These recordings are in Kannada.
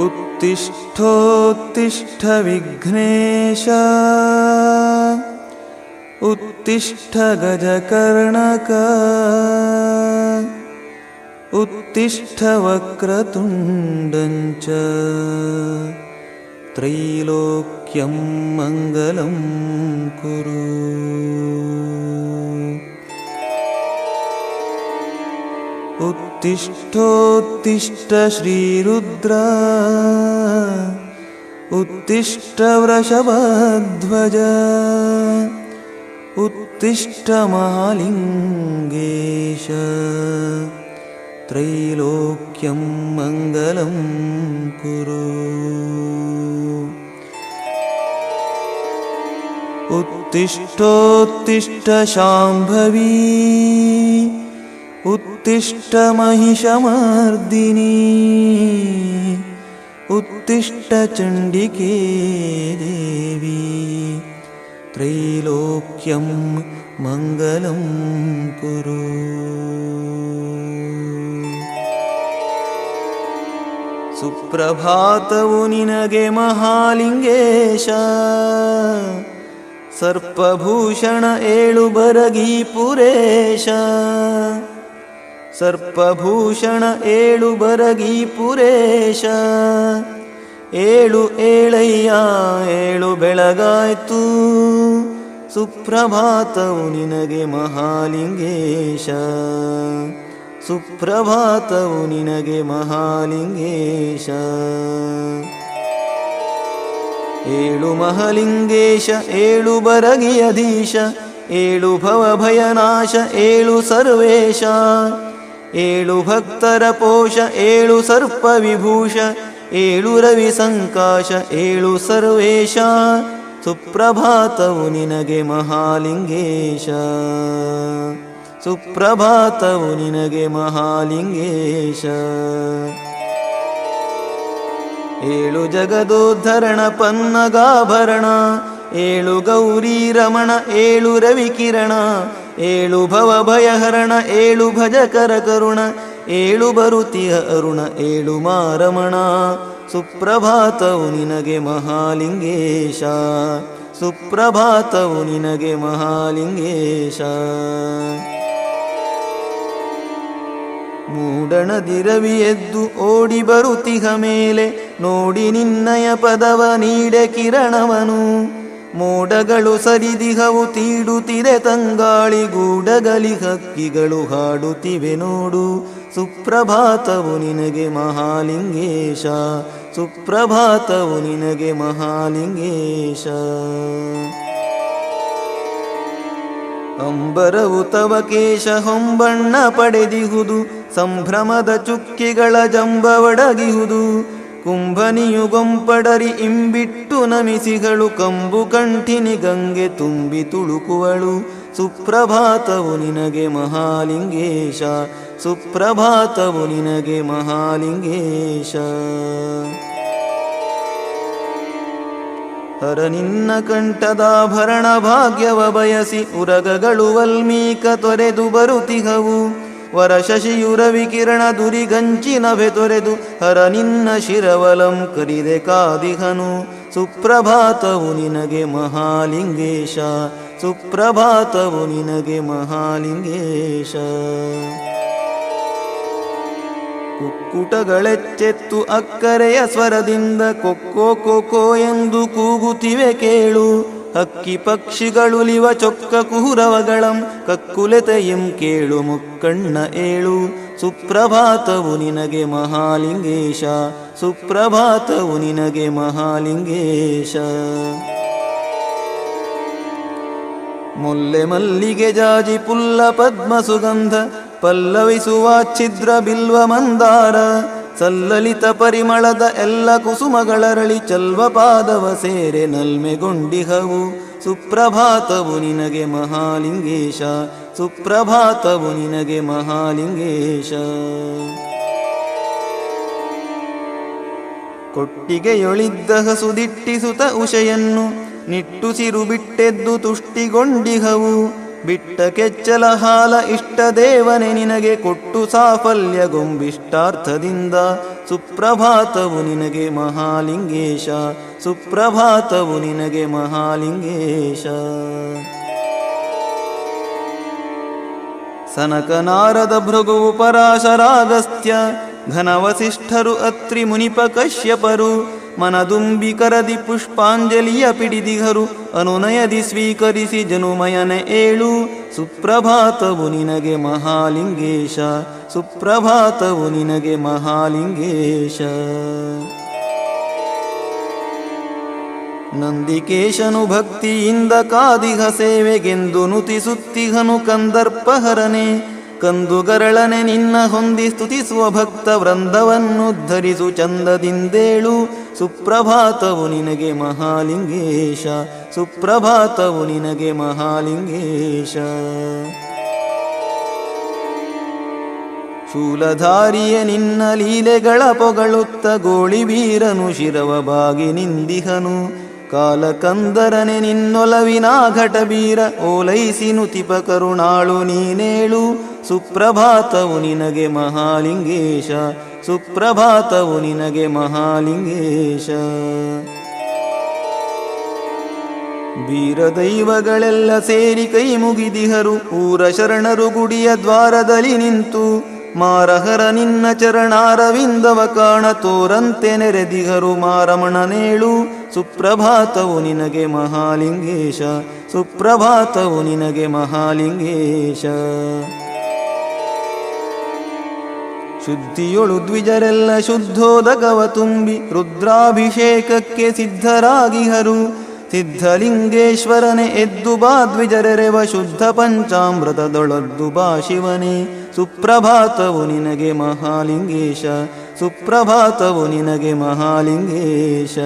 उत्तिष्ठोत्तिष्ठ विघ्नेश उत्तिष्ठ गजकर्णक उत्तिष्ठ वक्रतुण्डञ्च त्रैलोक्यं मङ्गलं कुरु उत्तिष्ठोत्तिष्ठ श्रीरुद्र उत्तिष्ठ वृषभध्वज उत्तिष्ठ महालिङ्गेश त्रैलोक्यं मङ्गलं कुरु। उत्तिष्ठोत्तिष्ठ शाम्भवी उत्तिष्ठ महिषमर्दिनी उत्तिष्ठ चण्डिके देवी त्रैलोक्यं मङ्गलं कुरु। सुप्रभातवु निनगे महालिङ्गेश। सर्पभूषण एळुबरगी पुरेश ಸರ್ಪಭೂಷಣ ಏಳು ಬರಗಿ ಪುರೇಶ, ಏಳು ಏಳಯ್ಯ, ಏಳು ಬೆಳಗಾಯ್ತು. ಸುಪ್ರಭಾತವು ನಿನಗೆ ಮಹಾಲಿಂಗೇಶ, ಸುಪ್ರಭಾತವು ನಿನಗೆ ಮಹಾಲಿಂಗೇಶ. ಏಳು ಮಹಲಿಂಗೇಶ, ಏಳು ಬರಗಿಯಧೀಶ ಏಳು ಭವಭಯನಾಶ, ಏಳು ಸರ್ವೇಶ. ಏಳು ಭಕ್ತರ ಪೋಷ, ಏಳು ಸರ್ಪ ವಿಭೂಷ, ಏಳು ರವಿ ಸಂಕಾಶ, ಏಳು ಸರ್ವೇಶ. ಸುಪ್ರಭಾತವು ನಿನಗೆ ಮಹಾಲಿಂಗೇಶ. ಸುಪ್ರಭಾತವು ನಿನಗೆ ಮಹಾಲಿಂಗೇಶ. ಏಳು ಜಗದೋದ್ಧರಣ, ಪನ್ನಗಾಭರಣ, ಏಳು ಗೌರಿ ರಮಣ, ಏಳು ರವಿಕಿರಣ ಏಳು ಭವ ಭಯಹರಣ, ಏಳು ಭಜಕರ ಕರುಣ, ಏಳು ಬರುತಿಯ ಅರುಣ, ಏಳು ಮಾರಮಣ. ಸುಪ್ರಭಾತವು ನಿನಗೆ ಮಹಾಲಿಂಗೇಶ. ಸುಪ್ರಭಾತವು ನಿನಗೆ ಮಹಾಲಿಂಗೇಶ. ಮೂಡಣದಿರವಿ ಎದ್ದು ಓಡಿ ಬರುತಿಹ ಮೇಲೆ, ನೋಡಿ ನಿನ್ನಯ ಪದವ ನೀಡೆ ಕಿರಣವನು. ಮೋಡಗಳು ಸರಿದಿಹವು ತೀಡುತ್ತಿದೆ ತಂಗಾಳಿ ಗೂಡಗಲಿ ಹಕ್ಕಿಗಳು ಹಾಡುತ್ತಿವೆ ನೋಡು. ಸುಪ್ರಭಾತವು ನಿನಗೆ ಮಹಾಲಿಂಗೇಶ. ಸುಪ್ರಭಾತವು ನಿನಗೆ ಮಹಾಲಿಂಗೇಶ. ಅಂಬರವು ತವ ಕೇಶ ಹೊಂಬಣ್ಣ ಪಡೆದಿಹುದು. ಸಂಭ್ರಮದ ಚುಕ್ಕಿಗಳ ಜಂಬವಡಗಿಹುದು ಗೊಂಪಡರಿ ಇಂಬಿಟ್ಟು ನಮಿಸಿಗಳು ಕಂಬು ಕಂಠಿನಿ ಗಂಗೆ ತುಂಬಿ ತುಳುಕುವಳು. ಸುಪ್ರಭಾತವು ನಿನಗೆ ಮಹಾಲಿಂಗೇಶ. ಸುಪ್ರಭಾತವು ನಿನಗೆ ಮಹಾಲಿಂಗೇಶ. ಹರ ನಿನ್ನ ಕಂಠದಾಭರಣ ಭಾಗ್ಯವ ಬಯಸಿ, ಉರಗಗಳು ವಲ್ಮೀಕ ತೊರೆದು ಬರುತಿಹವು. ವರ ದುರಿ ಗಂಚಿ ದುರಿಗಂಚಿನಭೆ ತೊರೆದು ಹರ ನಿನ್ನ ಶಿರವಲಂ ಕರಿದೆ ಕಾದಿಹನು. ಸುಪ್ರಭಾತವು ನಿನಗೆ ಮಹಾಲಿಂಗೇಶ, ಸುಪ್ರಭಾತವು ನಿನಗೆ ಮಹಾಲಿಂಗೇಶ. ಕುಕ್ಕುಟಗಳೆಚ್ಚೆತ್ತು ಅಕ್ಕರೆಯ ಸ್ವರದಿಂದ ಕೊಕ್ಕೋ ಕೊಕ್ಕೋ ಎಂದು ಕೂಗುತ್ತಿವೆ ಕೇಳು. ಹಕ್ಕಿ ಪಕ್ಷಿಗಳುಲಿವ ಚೊಕ್ಕ ಕುಹುರವಗಳಂ. ಕಕ್ಕುಲೆತೆಯಂ ಕೇಳು ಮುಕ್ಕಣ್ಣ ಏಳು. ಸುಪ್ರಭಾತವು ನಿನಗೆ ಮಹಾಲಿಂಗೇಶ. ಸುಪ್ರಭಾತವು ನಿನಗೆ ಮಹಾಲಿಂಗೇಶ. ಮೊಲ್ಲೆ ಮಲ್ಲಿಗೆ ಜಾಜಿ ಪುಲ್ಲ ಪದ್ಮ ಸುಗಂಧ ಪಲ್ಲವಿಸುವ ಛಿದ್ರ ಬಿಲ್ವ ಮಂದಾರ. ಸಲ್ಲಲಿತ ಪರಿಮಳದ ಎಲ್ಲ ಕುಸುಮಗಳರಳಿ ಚಲ್ವ ಪಾದವ ಸೇರೆ ನಲ್ಮೆಗೊಂಡಿಹವು. ಸುಪ್ರಭಾತವು ನಿನಗೆ ಮಹಾಲಿಂಗೇಶ, ಸುಪ್ರಭಾತವು ನಿನಗೆ ಮಹಾಲಿಂಗೇಶ. ಕೊಟ್ಟಿಗೆಯೊಳಿದ್ದ ಹಸುದಿಟ್ಟಿಸುತ ಉಷೆಯನ್ನು, ನಿಟ್ಟುಸಿರು ಬಿಟ್ಟೆದ್ದು ತುಷ್ಟಿಗೊಂಡಿಹವು. ಬಿಟ್ಟ ಕೆಚ್ಚಲ ಹಾಲ ಇಷ್ಟ ದೇವನೆ ನಿನಗೆ ಕೊಟ್ಟು ಸಾಫಲ್ಯ ಗೊಂಬಿಷ್ಟಾರ್ಥದಿಂದ. ಸುಪ್ರಭಾತವು ನಿನಗೆ ಮಹಾಲಿಂಗೇಶ, ಸುಪ್ರಭಾತವು ನಿನಗೆ ಮಹಾಲಿಂಗೇಶ. ಸನಕ ನಾರದ ಭೃಗುವು ಪರಾಶರಾಗಸ್ತ್ಯ, ಘನವಸಿಷ್ಠರು ಅತ್ರಿ ಮುನಿಪ ಕಶ್ಯಪರು ಮನದುಂಬಿ ಕರದಿ ಪುಷ್ಪಾಂಜಲಿಯ ಪಿಡಿದಿಗರು, ಅನುನಯದಿ ಸ್ವೀಕರಿಸಿ ಜನುಮಯನ ಏಳು. ಸುಪ್ರಭಾತವು ನಿನಗೆ ಮಹಾಲಿಂಗೇಶ, ಸುಪ್ರಭಾತವು ನಿನಗೆ ಮಹಾಲಿಂಗೇಶ. ನಂದಿಕೇಶನು ಭಕ್ತಿಯಿಂದ ಕಾದಿಹ ಸೇವೆಗೆಂದು ನುತಿಸುತ್ತಿಹನು ಕಂದರ್ಪಹರನೆ. ಕಂದುಗರಳನೆ ನಿನ್ನ ಹೊಂದಿ ಸ್ತುತಿಸುವ ಭಕ್ತ ವೃಂದವನ್ನುದ್ಧರಿಸು ಚಂದದಿಂದೇಳು. ಸುಪ್ರಭಾತವು ನಿನಗೆ ಮಹಾಲಿಂಗೇಶ. ಸುಪ್ರಭಾತವು ನಿನಗೆ ಮಹಾಲಿಂಗೇಶ. ಶೂಲಧಾರಿಯ ನಿನ್ನ ಲೀಲೆಗಳ ಪೊಗಳುತ್ತ ಗೋಳಿ ವೀರನು ಶಿರವ ಬಾಗಿ ನಿಂದಿಹನು. ಕಾಲಕಂದರನೆ ನಿನ್ನೊಲವಿನ ಘಟಬೀರ ಓಲೈಸಿ ನುತಿಪ ಕರುಣಾಳು ನೀನೇಳು. ಸುಪ್ರಭಾತವು ನಿನಗೆ ಮಹಾಲಿಂಗೇಶ, ಸುಪ್ರಭಾತವು ನಿನಗೆ ಮಹಾಲಿಂಗೇಶ. ವೀರದೈವಗಳೆಲ್ಲ ಸೇರಿ ಕೈ ಮುಗಿದಿಹರು, ಊರ ಶರಣರು ಗುಡಿಯ ದ್ವಾರದಲ್ಲಿ ನಿಂತು. ಮಾರಹರ ನಿನ್ನ ಚರಣಾರವಿಂದವ ಕಾಣ ತೋರಂತೆ ನೆರೆದಿಹರು ಮಾರಮಣನೇಳು ಸುಪ್ರಭಾತವು ನಿನಗೆ ಮಹಾಲಿಂಗೇಶ, ಸುಪ್ರಭಾತವು ನಿನಗೆ ಮಹಾಲಿಂಗೇಶ. ಶುದ್ಧಿಯೊಳು ದ್ವಿಜರೆಲ್ಲ ಶುದ್ಧೋದಕವ ತುಂಬಿ ರುದ್ರಾಭಿಷೇಕಕ್ಕೆ ಸಿದ್ಧರಾಗಿಹರು. ಸಿದ್ಧಲಿಂಗೇಶ್ವರನೆ ಎದ್ದು ಬಾ ದ್ವಿಜರೆರೆವ ಶುದ್ಧ ಪಂಚಾಮೃತದೊಳದ್ದು ಬಾ ಶಿವನೇ. ಸುಪ್ರಭಾತವು ನಿನಗೆ ಮಹಾಲಿಂಗೇಶ ಸುಪ್ರಭಾತವು ನಿನಗೆ ಮಹಾಲಿಂಗೇಶ.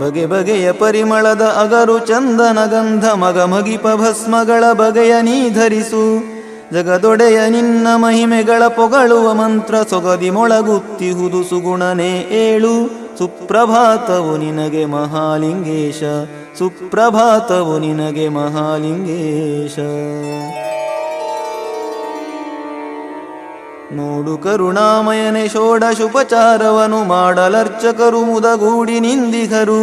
ಬಗೆ ಬಗೆಯ ಪರಿಮಳದ ಅಗರು ಚಂದನ ಗಂಧ ಮಗ ಮಗಿಪ ಭಸ್ಮಗಳ ಬಗೆಯ ನೀ ಧರಿಸು ಜಗದೊಡೆಯ ನಿನ್ನ ಮಹಿಮೆಗಳ ಪೊಗಳುವ ಮಂತ್ರ ಸೊಗದಿ ಮೊಳಗುತ್ತಿಹುದು ಸುಗುಣನೆ ಏಳು. ಸುಪ್ರಭಾತವು ನಿನಗೆ ಮಹಾಲಿಂಗೇಶ. ಸುಪ್ರಭಾತವು ನಿನಗೆ ಮಹಾಲಿಂಗೇಶ. ನೋಡು ಕರುಣಾಮಯನೆ ಷೋಡಶುಪಚಾರವನು ಮಾಡಲರ್ಚಕರು ಮುದಗೂಡಿ ನಿಂದಿಗರು.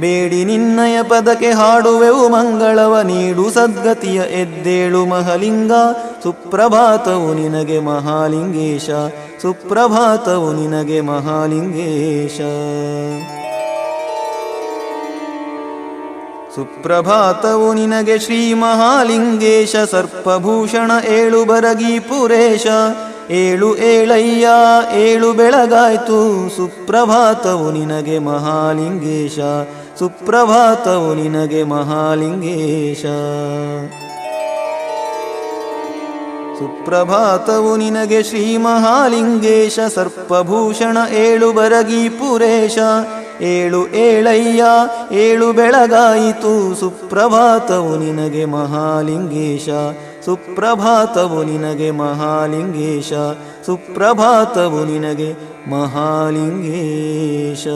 ಬೇಡಿ ನಿನ್ನಯ ಪದಕ್ಕೆ ಹಾಡುವೆವು ಮಂಗಳವ, ನೀಡು ಸದ್ಗತಿಯ ಎದ್ದೇಳು ಮಹಲಿಂಗ. ಸುಪ್ರಭಾತವು ನಿನಗೆ ಮಹಾಲಿಂಗೇಶ, ಸುಪ್ರಭಾತವು ನಿನಗೆ ಮಹಾಲಿಂಗೇಶ. ಸುಪ್ರಭಾತವು ನಿನಗೆ ಶ್ರೀ ಮಹಾಲಿಂಗೇಶ, ಸರ್ಪಭೂಷಣ ಏಳು ಬರಗಿ ಪುರೇಶ. ಏಳು ಏಳಯ್ಯ, ಏಳು ಬೆಳಗಾಯ್ತು. ಸುಪ್ರಭಾತವು ನಿನಗೆ ಮಹಾಲಿಂಗೇಶ, ಸುಪ್ರಭಾತವು ನಿನಗೆ ಮಹಾಲಿಂಗೇಶ. ಸುಪ್ರಭಾತವು ನಿನಗೆ ಶ್ರೀ ಮಹಾಲಿಂಗೇಶ, ಸರ್ಪಭೂಷಣ, ಏಳು ಬರಗಿ ಪುರೇಶ. ಏಳು ಏಳಯ್ಯ, ಏಳು ಬೆಳಗಾಯಿತು. ಸುಪ್ರಭಾತವು ನಿನಗೆ ಮಹಾಲಿಂಗೇಶ ಸುಪ್ರಭಾತವು ನಿನಗೆ ಮಹಾಲಿಂಗೇಶ ಸುಪ್ರಭಾತವು ನಿನಗೆ ಮಹಾಲಿಂಗೇಶ.